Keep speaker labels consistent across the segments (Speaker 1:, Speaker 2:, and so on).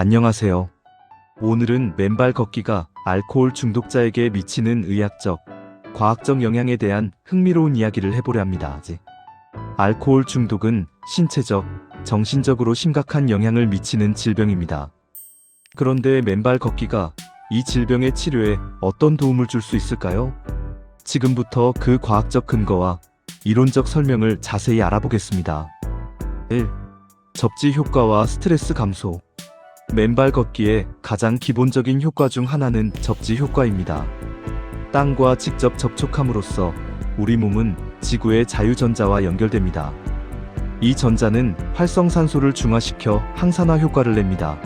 Speaker 1: 안녕하세요. 오늘은 맨발 걷기가 알코올 중독자에게 미치는 의학적, 과학적 영향에 대한 흥미로운 이야기를 해보려 합니다. 알코올 중독은 신체적, 정신적으로 심각한 영향을 미치는 질병입니다. 그런데 맨발 걷기가 이 질병의 치료에 어떤 도움을 줄 수 있을까요? 지금부터 그 과학적 근거와 이론적 설명을 자세히 알아보겠습니다. 1. 접지 효과와 스트레스 감소. 맨발 걷기의 가장 기본적인 효과 중 하나는 접지 효과입니다. 땅과 직접 접촉함으로써 우리 몸은 지구의 자유전자와 연결됩니다. 이 전자는 활성산소를 중화시켜 항산화 효과를 냅니다.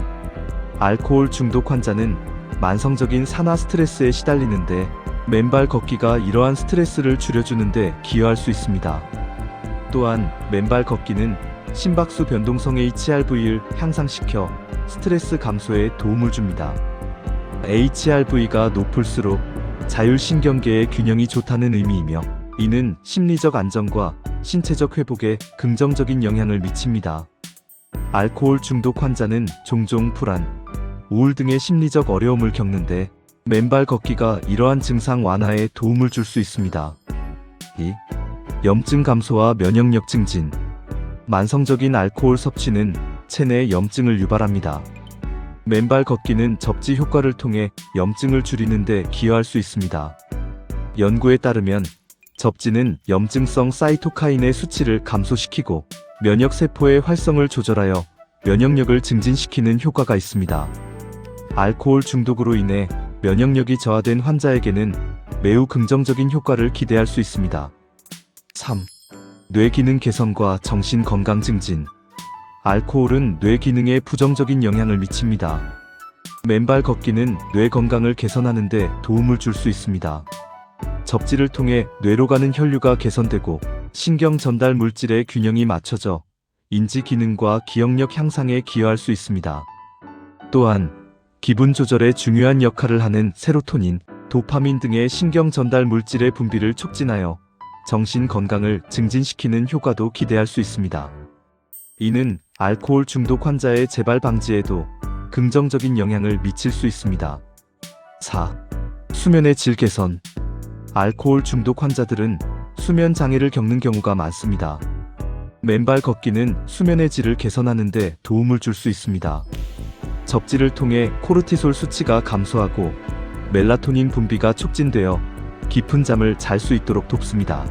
Speaker 1: 알코올 중독 환자는 만성적인 산화 스트레스에 시달리는데 맨발 걷기가 이러한 스트레스를 줄여주는데 기여할 수 있습니다. 또한 맨발 걷기는 심박수 변동성 HRV를 향상시켜 스트레스 감소에 도움을 줍니다. HRV가 높을수록 자율신경계의 균형이 좋다는 의미이며 이는 심리적 안정과 신체적 회복에 긍정적인 영향을 미칩니다. 알코올 중독 환자는 종종 불안, 우울 등의 심리적 어려움을 겪는데 맨발 걷기가 이러한 증상 완화에 도움을 줄 수 있습니다. 2. 염증 감소와 면역력 증진. 만성적인 알코올 섭취는 체내 염증을 유발합니다. 맨발 걷기는 접지 효과를 통해 염증을 줄이는데 기여할 수 있습니다. 연구에 따르면 접지는 염증성 사이토카인의 수치를 감소시키고 면역세포의 활성을 조절하여 면역력을 증진시키는 효과가 있습니다. 알코올 중독으로 인해 면역력이 저하된 환자에게는 매우 긍정적인 효과를 기대할 수 있습니다. 3. 뇌 기능 개선과 정신 건강 증진. 알코올은 뇌 기능에 부정적인 영향을 미칩니다. 맨발 걷기는 뇌 건강을 개선하는 데 도움을 줄 수 있습니다. 접지를 통해 뇌로 가는 혈류가 개선되고 신경 전달 물질의 균형이 맞춰져 인지 기능과 기억력 향상에 기여할 수 있습니다. 또한 기분 조절에 중요한 역할을 하는 세로토닌, 도파민 등의 신경 전달 물질의 분비를 촉진하여 정신 건강을 증진시키는 효과도 기대할 수 있습니다. 이는 알코올 중독 환자의 재발 방지에도 긍정적인 영향을 미칠 수 있습니다. 4. 수면의 질 개선. 알코올 중독 환자들은 수면 장애를 겪는 경우가 많습니다. 맨발 걷기는 수면의 질을 개선하는데 도움을 줄 수 있습니다. 접지를 통해 코르티솔 수치가 감소하고 멜라토닌 분비가 촉진되어 깊은 잠을 잘 수 있도록 돕습니다.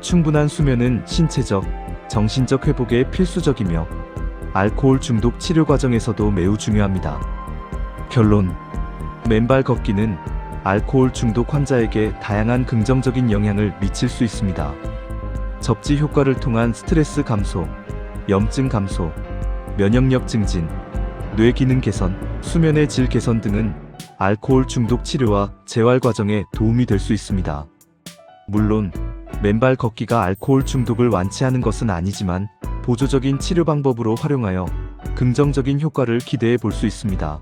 Speaker 1: 충분한 수면은 신체적, 정신적 회복에 필수적이며 알코올 중독 치료 과정에서도 매우 중요합니다. 결론 맨발 걷기는 알코올 중독 환자에게 다양한 긍정적인 영향을 미칠 수 있습니다. 접지 효과를 통한 스트레스 감소, 염증 감소, 면역력 증진, 뇌 기능 개선, 수면의 질 개선 등은 알코올 중독 치료와 재활 과정에 도움이 될 수 있습니다. 물론 맨발 걷기가 알코올 중독을 완치하는 것은 아니지만 보조적인 치료 방법으로 활용하여 긍정적인 효과를 기대해 볼 수 있습니다.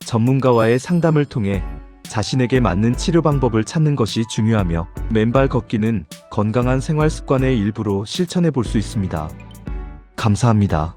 Speaker 1: 전문가와의 상담을 통해 자신에게 맞는 치료 방법을 찾는 것이 중요하며 맨발 걷기는 건강한 생활 습관의 일부로 실천해 볼 수 있습니다. 감사합니다.